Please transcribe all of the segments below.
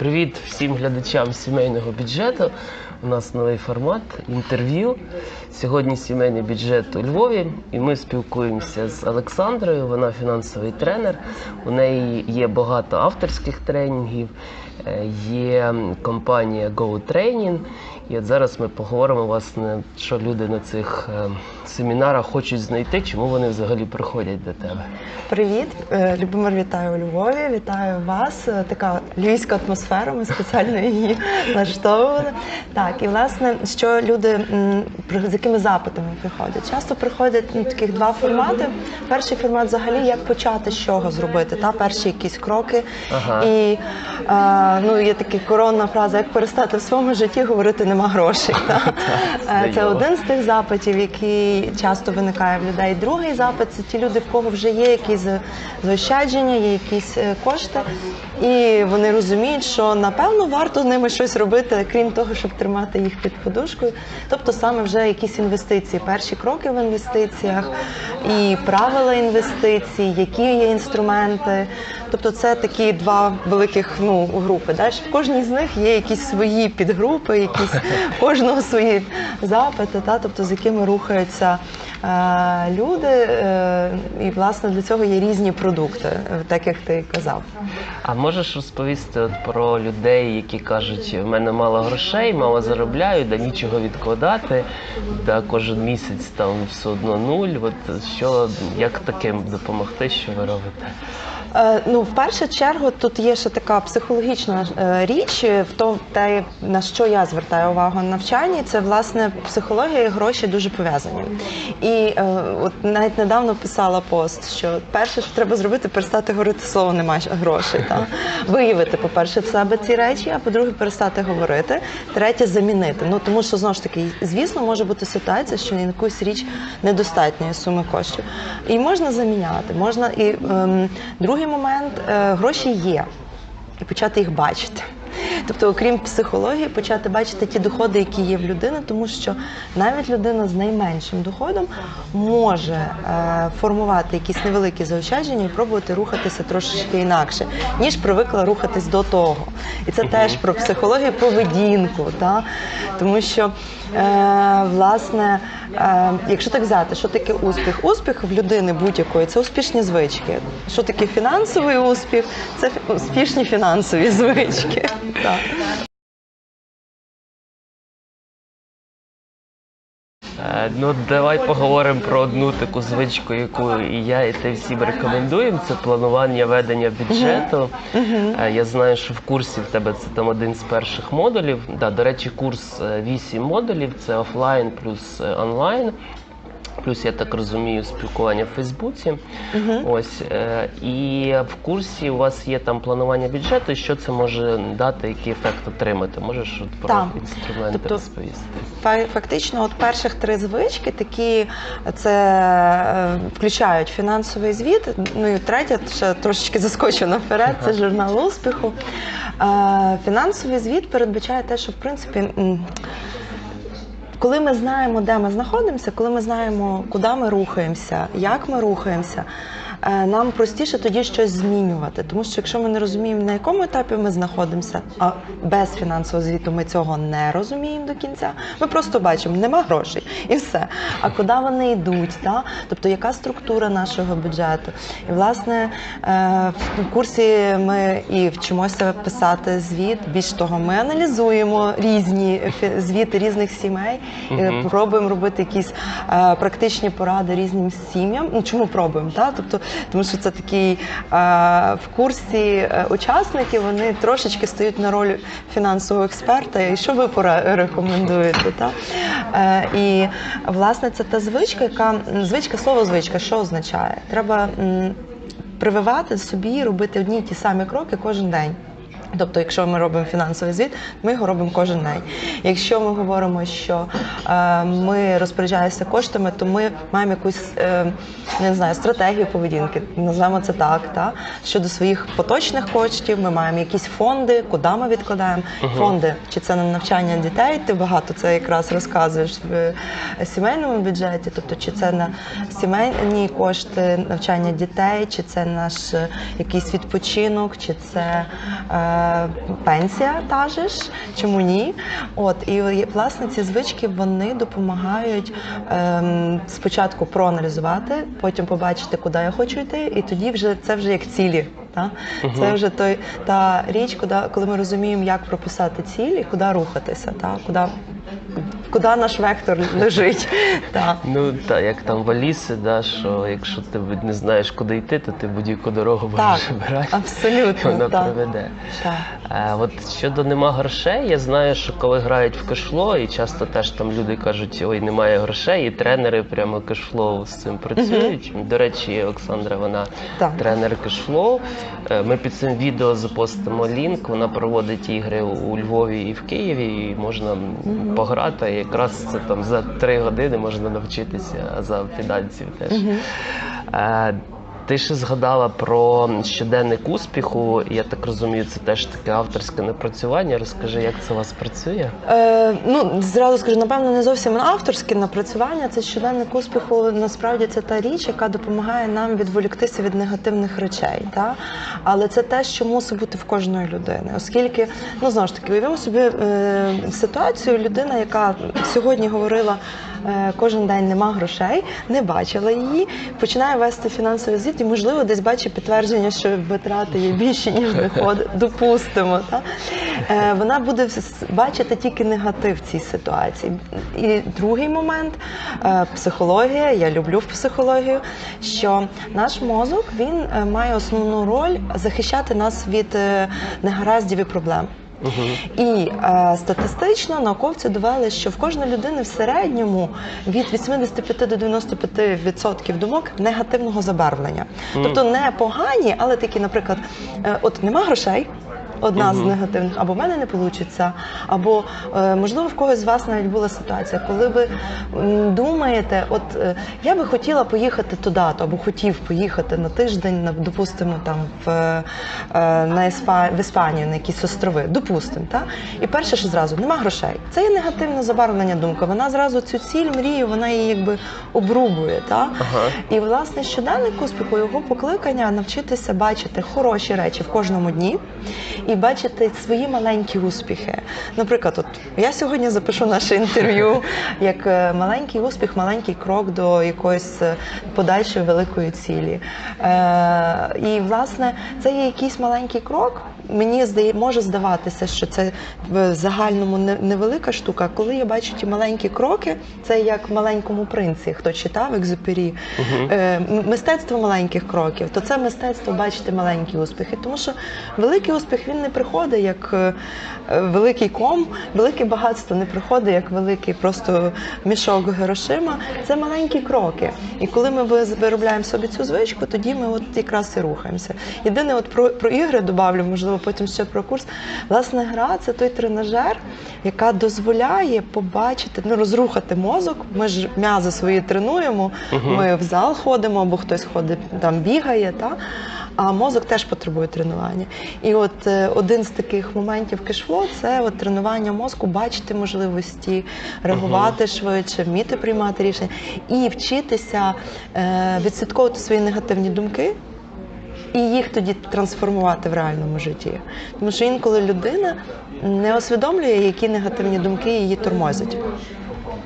Привіт всім глядачам сімейного бюджету. У нас новий формат інтерв'ю. Сьогодні сімейний бюджет у Львові, і ми спілкуємося з Олександрою. Вона фінансовий тренер. У неї є багато авторських тренінгів, е, є компанія Go Training. І от зараз ми поговоримо власне, що люди на цих е, семінарах хочуть знайти, чому вони взагалі приходять до тебе. Привіт, Е, Любомир, вітаю у Львові. Вітаю вас. Е, Така львівська атмосфера. Ми спеціально її влаштовували. Так, і власне, що люди з якими запитами приходять? Часто приходять ну, таких два формати. Перший формат, взагалі, як почати з чого зробити, та перші якісь кроки. Ага. І е, ну є така коронна фраза, як перестати в своєму житті говорити нема грошей. Е, Це один з тих запитів, який часто виникає в людей. Другий запит це ті люди, в кого вже є якісь за- заощадження, є якісь е, кошти, і вони розуміють, що напевно варто з ними щось робити, крім того, щоб тримати їх під подушкою. Тобто саме вже якісь інвестиції, перші кроки в інвестиціях і правила інвестицій, які є інструменти. Тобто це такі два великих ну, групи. Далі в кожній з них є якісь свої підгрупи, якісь кожного свої запити, та, тобто з якими рухаються люди. Е, і власне для цього є різні продукти, е, так як ти казав. А можеш розповісти от про людей, які кажуть, в мене мало грошей, мало заробляю, да нічого відкладати, да кожен місяць там все одно нуль. От що як таким допомогти, що ви робите? Е, Ну, в першу чергу, тут є ще така психологічна річ в тому, те, на що я звертаю увагу на навчанні, це власне психологія і гроші дуже пов'язані. І е, от навіть недавно писала пост, що перше, що треба зробити, перестати говорити слово немає грошей. Та? Виявити, по-перше, в себе ці речі, а по-друге, перестати говорити. Третє замінити. Ну тому що знову ж таки, звісно, може бути ситуація, що на якусь річ недостатньої суми коштів. І можна заміняти. Можна і ем, другий момент е, гроші є, і почати їх бачити. Тобто, окрім психології, почати бачити ті доходи, які є в людини, тому що навіть людина з найменшим доходом може е, формувати якісь невеликі заощадження і пробувати рухатися трошечки інакше, ніж привикла рухатись до того. І це теж про психологію, поведінку, та? тому що е, власне, е, якщо так взяти, що таке успіх? Успіх в людини будь-якої це успішні звички. Що таке фінансовий успіх? Це успішні фінансові звички. Так. Е, Ну, давай поговоримо про одну таку звичку, яку і я, і ти всім рекомендуємо. Це планування ведення бюджету. Е, Я знаю, що в курсі в тебе це там один з перших модулів. Да, до речі, курс 8 модулів це офлайн плюс е, онлайн. Плюс, я так розумію, спілкування в Фейсбуці. Ось е, і в курсі у вас є там планування бюджету. Що це може дати, який ефект отримати? Можеш от про інструменти Тобто, розповісти? Фактично, от перших три звички такі це е, включають фінансовий звіт. Ну і третя, ще трошечки заскочу наперед, це журнал успіху. Е, Фінансовий звіт передбачає те, що в принципі. Коли ми знаємо, де ми знаходимося, коли ми знаємо, куди ми рухаємося, як ми рухаємося, е, нам простіше тоді щось змінювати. Тому що якщо ми не розуміємо, на якому етапі ми знаходимося, а без фінансового звіту ми цього не розуміємо до кінця, ми просто бачимо, нема грошей і все. А куди вони йдуть? Та? Тобто, яка структура нашого бюджету? І власне е, в курсі ми і вчимося писати звіт. Більш того, ми аналізуємо різні звіти різних сімей і Мгм. пробуємо робити якісь е, практичні поради різним сім'ям. Ну чому пробуємо? Та? Тобто, тому що це такий е, в курсі е, учасники, вони трошечки стають на роль фінансового експерта. І що ви рекомендуєте? Та? Е, і власне це та звичка, яка звичка, слово звичка, що означає? Треба. м, Прививати собі робити одні й ті самі кроки кожен день. Тобто, якщо ми робимо фінансовий звіт, ми його робимо кожен день. Якщо ми говоримо, що е, ми розпоряджаємося коштами, то ми маємо якусь е, не знаю, стратегію поведінки, називаємо це так. Та? Щодо своїх поточних коштів, ми маємо якісь фонди, куди ми відкладаємо фонди, чи це на навчання дітей. Ти багато це якраз розказуєш в е, сімейному бюджеті, тобто чи це на сімейні кошти навчання дітей, чи це наш е, якийсь відпочинок, чи це. Е, пенсія та же ж, чому ні? От і власне ці звички вони допомагають ем, спочатку проаналізувати, потім побачити, куди я хочу йти, і тоді вже це вже як цілі. Та? Це вже той та річ, куди, коли ми розуміємо, як прописати цілі, куди рухатися, та? куди, куди наш вектор лежить. Та. Ну так, як там в Аліси, да, що якщо ти не знаєш, куди йти, то ти будь-яку дорогу можеш обирати. абсолютно. Вона так. приведе. Так. Е, От щодо нема грошей, я знаю, що коли грають в кешло, і часто теж там люди кажуть, ой, немає грошей, і тренери прямо кешлоу з цим працюють. До речі, Олександра, вона Так. тренер кешлоу. Е, Ми під цим відео запостимо лінк. Вона проводить ігри у Львові і в Києві, і можна пограти. Якраз це там за три години можна навчитися за фінансів теж. Е, Ти ще згадала про щоденник успіху. Я так розумію, це теж таке авторське напрацювання. Розкажи, як це у вас працює? Е, ну, зразу скажу, напевно, не зовсім авторське напрацювання. Це щоденник успіху. Насправді це та річ, яка допомагає нам відволіктися від негативних речей. Та? Але це те, що мусить бути в кожної людини. Оскільки, ну знову ж таки, уявимо собі е, ситуацію, людина, яка сьогодні говорила. Е, Кожен день нема грошей, не бачила її, починає вести фінансовий звіт і, можливо, десь бачить підтвердження, що витрати є більші, ніж доходи. Допустимо. Та? Е, Вона буде бачити тільки негатив в цій ситуації. І другий момент е, психологія. Я люблю психологію, що наш мозок він має основну роль захищати нас від негараздів і проблем. Угу. І е, статистично науковці довели, що в кожної людини в середньому від 85 до 95% відсотків думок негативного забарвлення. Тобто не погані, але такі, наприклад, е, от нема грошей. Одна з негативних, або в мене не вийде, або е, можливо в когось з вас навіть була ситуація, коли ви м, думаєте, от е, я би хотіла поїхати туди, або хотів поїхати на тиждень, на допустимо, там в, е, на Іспа... в Іспанію на якісь острови, допустимо, та і перше, що зразу нема грошей. Це є негативне забарвлення думка. Вона зразу цю ціль, мрію, вона її якби обрубує. Та? Ага. І власне щоденник успіху його покликання навчитися бачити хороші речі в кожному дні і бачити свої маленькі успіхи. Наприклад, от я сьогодні запишу наше інтерв'ю як е, маленький успіх, маленький крок до якоїсь е, подальшої великої цілі. Е, і власне це є якийсь маленький крок. Мені здає, може здаватися, що це в загальному невелика штука. Коли я бачу ті маленькі кроки, це як в маленькому принці, хто читав екзюпері, е, м- мистецтво маленьких кроків, то це мистецтво бачити маленькі успіхи. Тому що великий успіх він не приходить як е, е, великий ком, велике багатство не приходить як великий просто мішок грошима. Це маленькі кроки. І коли ми виробляємо собі цю звичку, тоді ми от якраз і рухаємося. Єдине, от про, про ігри добавлю, можливо, потім ще про курс. Власне, гра це той тренажер, яка дозволяє побачити, ну розрухати мозок. Ми ж м'язи свої тренуємо. Ми в зал ходимо, або хтось ходить там бігає. Та? А мозок теж потребує тренування. І от е, один з таких моментів кешфло це от тренування мозку, бачити можливості, реагувати швидше, вміти приймати рішення і вчитися е, відслідковувати свої негативні думки. І їх тоді трансформувати в реальному житті. Тому що інколи людина не усвідомлює, які негативні думки її тормозять.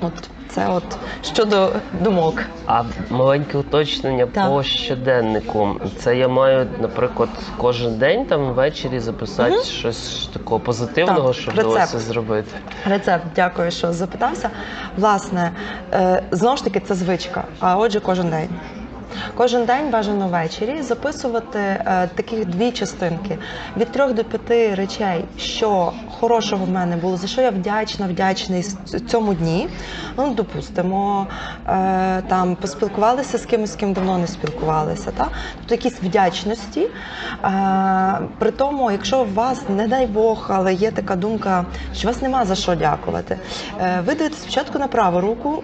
От це от щодо думок. А маленьке уточнення Так. по щоденнику. Це я маю, наприклад, кожен день там ввечері записати щось такого позитивного, Так, що рецепт. вдалося зробити. Рецепт, дякую, що запитався. Власне, е, знову ж таки, це звичка. А отже, кожен день. Кожен день бажано ввечері записувати е, таких дві частинки від трьох до п'яти речей, що хорошого в мене було, за що я вдячна, вдячний цьому дні. Ну, допустимо, е, там поспілкувалися з кимось, з ким давно не спілкувалися. Та? Тобто якісь вдячності. Е, при тому, якщо у вас, не дай Бог, але є така думка, що у вас нема за що дякувати, е, ви дивитесь спочатку на праву руку.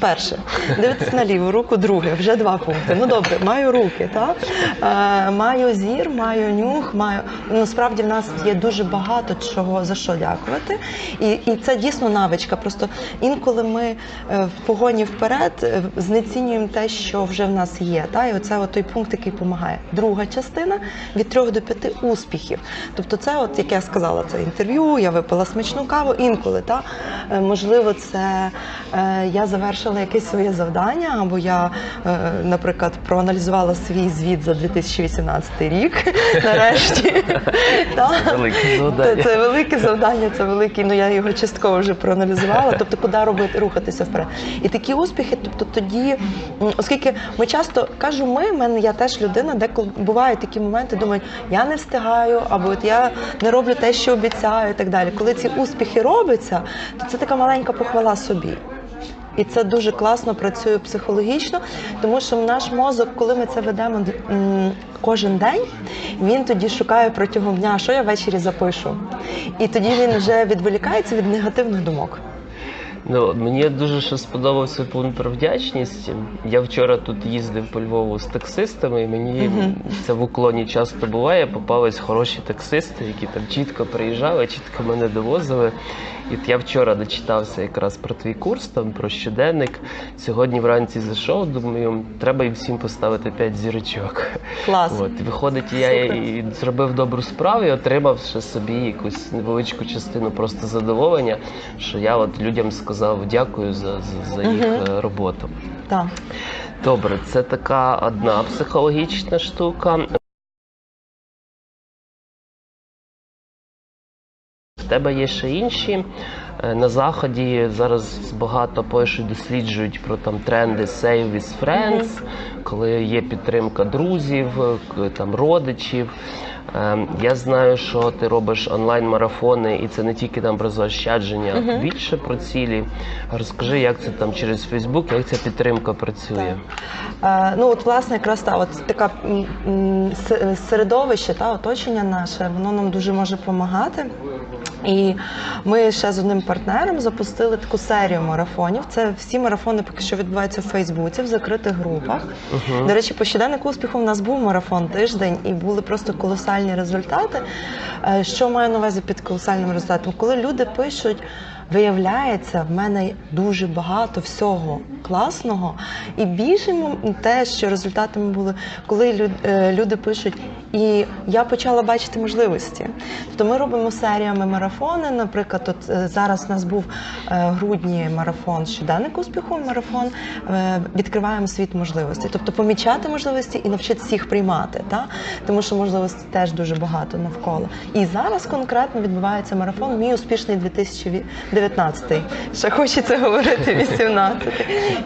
Перше, дивитися на ліву руку, друге, вже два пункти. Ну добре, маю руки, так? Е, маю зір, маю нюх, маю. Насправді в нас є дуже багато чого за що дякувати. І, і це дійсно навичка. Просто інколи ми е, в погоні вперед е, знецінюємо те, що вже в нас є. Та? І оце от той пункт, який допомагає. Друга частина від трьох до п'яти успіхів. Тобто, це, от як я сказала, це інтерв'ю, я випила смачну каву. Інколи, та? Е, можливо, це е, я завершила якесь своє завдання, або я, е, наприклад, проаналізувала свій звіт за 2018 рік. Нарешті. Велике завдання. Це, велике завдання, це великий, ну я його частково вже проаналізувала. Тобто, куди робити, рухатися вперед. І такі успіхи, тобто тоді, оскільки ми часто кажу, ми, мене я теж людина, деколи бувають такі моменти, думають, я не встигаю, або от я не роблю те, що обіцяю, і так далі. Коли ці успіхи робляться, то це така маленька похвала собі. І це дуже класно працює психологічно, тому що наш мозок, коли ми це ведемо кожен день, він тоді шукає протягом дня, що я ввечері запишу. І тоді він вже відволікається від негативних думок. Ну, мені дуже ще сподобався пункт про вдячність. Я вчора тут їздив по Львову з таксистами, і мені це в уклоні часто буває. Попались хороші таксисти, які там чітко приїжджали, чітко мене довозили. І я вчора дочитався якраз про твій курс, там про щоденник. Сьогодні вранці зайшов, думаю, треба і всім поставити 5 зірочок. Клас. От, виходить, я Супер. і зробив добру справу і отримав ще собі якусь невеличку частину просто задоволення, що я от людям сказав дякую за, за, за їх е, роботу. Так. Добре, це така одна психологічна штука. В тебе є ще інші. Е, На заході зараз багато пишуть, досліджують про там тренди Save with Friends, коли є підтримка друзів, е, там родичів. Е, Я знаю, що ти робиш онлайн-марафони, і це не тільки там про заощадження, а більше про цілі. Розкажи, як це там через Фейсбук, як ця підтримка працює. Е, ну от власне якраз та от така середовище та оточення наше, воно нам дуже може допомагати. І ми ще з одним партнером запустили таку серію марафонів. Це всі марафони поки що відбуваються в Фейсбуці, в закритих групах. До речі, по щоденнику успіху в нас був марафон тиждень, і були просто колосальні результати. Е, Що маю на увазі під колосальним результатом? Коли люди пишуть. Виявляється, в мене дуже багато всього класного, і більше те, що результатами були, коли е, люди пишуть, і я почала бачити можливості. Тобто ми робимо серіями марафони. Наприклад, от е, зараз у нас був е, грудні марафон щоденник успіху. Марафон відкриваємо світ можливостей, тобто помічати можливості і навчитися їх приймати. Та? Тому що можливостей теж дуже багато навколо. І зараз конкретно відбувається марафон Мій успішний 2019. Ще хочеться говорити 18.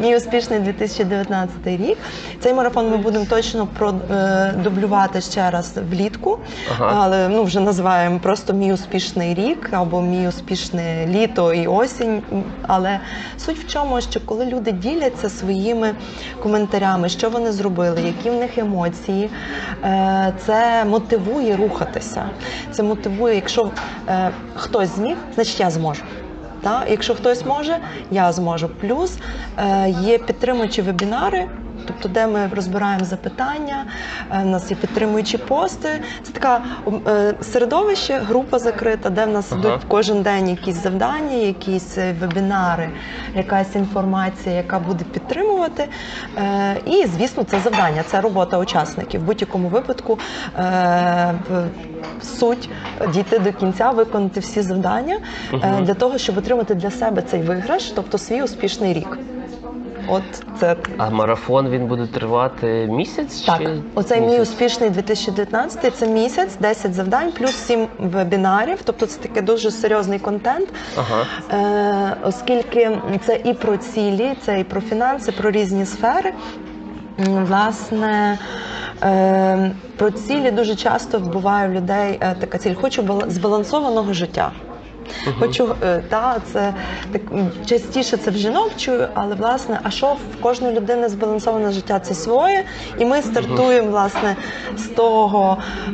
Мій успішний 2019 рік. Цей марафон ми будемо точно продублювати ще раз влітку, Ага. але ну вже називаємо просто мій успішний рік або мій успішне літо і осінь. Але суть в чому, що коли люди діляться своїми коментарями, що вони зробили, які в них емоції, е, це мотивує рухатися. Це мотивує, якщо е, хтось зміг, значить я зможу. Та? Якщо хтось може, я зможу. Плюс е, є підтримуючі вебінари. Тобто, де ми розбираємо запитання, е, в нас є підтримуючі пости. Це така е, середовище, група закрита, де в нас Ага. йдуть кожен день якісь завдання, якісь е, вебінари, якась інформація, яка буде підтримувати. Е, І, звісно, це завдання, це робота учасників. В будь-якому випадку е, суть дійти до кінця, виконати всі завдання е, для того, щоб отримати для себе цей виграш, тобто свій успішний рік. От це А марафон він буде тривати місяць? так. Чи Оцей мій успішний 2019 це місяць, 10 завдань, плюс 7 вебінарів. Тобто це таке дуже серйозний контент. Ага. Е, оскільки це і про цілі, це і про фінанси, про різні сфери. Власне, е, про цілі дуже часто буває в людей е, така ціль. Хочу бала- збалансованого життя. Хочу, е, та, це так частіше це в жінок чую, але власне, а що в кожної людини збалансоване життя? Це своє, і ми стартуємо власне з того, е,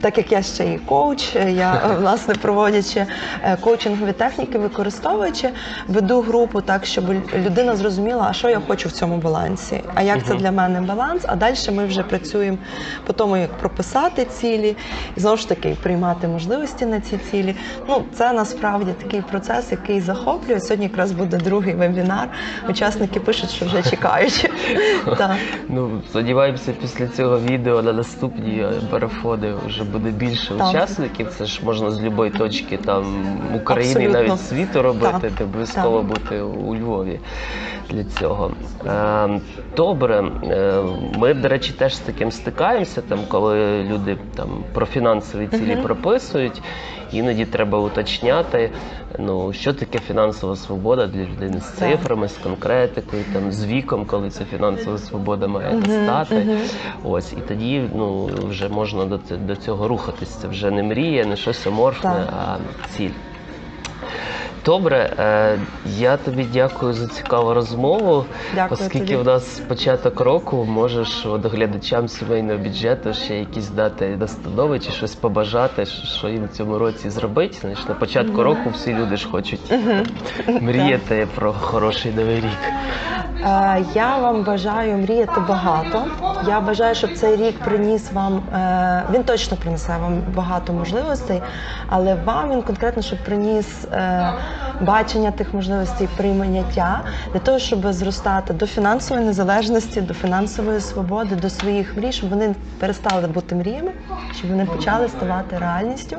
так як я ще і коуч, я е, власне проводячи е, коучингові техніки, використовуючи, веду групу так, щоб людина зрозуміла, а що я хочу в цьому балансі, а як це для мене баланс. А далі ми вже працюємо по тому, як прописати цілі, і знову ж таки приймати можливості на ці цілі. Ну це насправді такий процес, який захоплює. Сьогодні якраз буде другий вебінар. Учасники пишуть, що вже чекають. Ну, сподіваємося, після цього відео на наступні марафони вже буде більше учасників. Це ж можна з будь-якої точки там України, і навіть світу робити, не обов'язково бути у Львові для цього. Е, Добре, Е, ми, до речі, теж з таким стикаємося, там, коли люди там про фінансові цілі прописують. Іноді треба уточняти, ну що таке фінансова свобода для людини з цифрами, з конкретикою, там з віком, коли ця фінансова свобода має настати. Ось і тоді ну вже можна до, до цього рухатись. Це вже не мрія, не щось аморфне, а ціль. Добре, е, я тобі дякую за цікаву розмову. Дякую Оскільки тобі. в нас початок року, можеш от глядачам сімейного бюджету ще якісь дати настанови чи щось побажати, що- їм в цьому році зробити. Знаєш, на початку року всі люди ж хочуть мріяти про хороший новий рік. Е, Я вам бажаю мріяти багато. Я бажаю, щоб цей рік приніс вам. е, Він точно принесе вам багато можливостей, але вам він конкретно щоб приніс бачення тих можливостей, прийняття для того, щоб зростати до фінансової незалежності, до фінансової свободи, до своїх мрій, щоб вони перестали бути мріями, щоб вони почали ставати реальністю.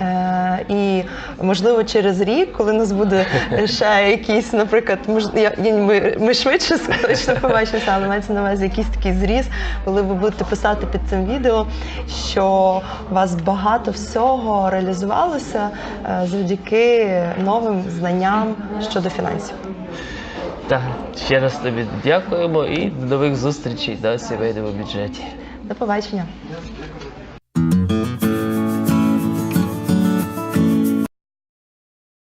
Е, і можливо через рік, коли нас буде ще якийсь, наприклад, мож, я, я, ми, ми швидше точно побачимося, але мається на увазі якийсь такий зріз, коли ви будете писати під цим відео, що у вас багато всього реалізувалося е, завдяки новим знанням щодо фінансів. Так, ще раз тобі дякуємо і до нових зустрічей на сімейному бюджеті. До побачення.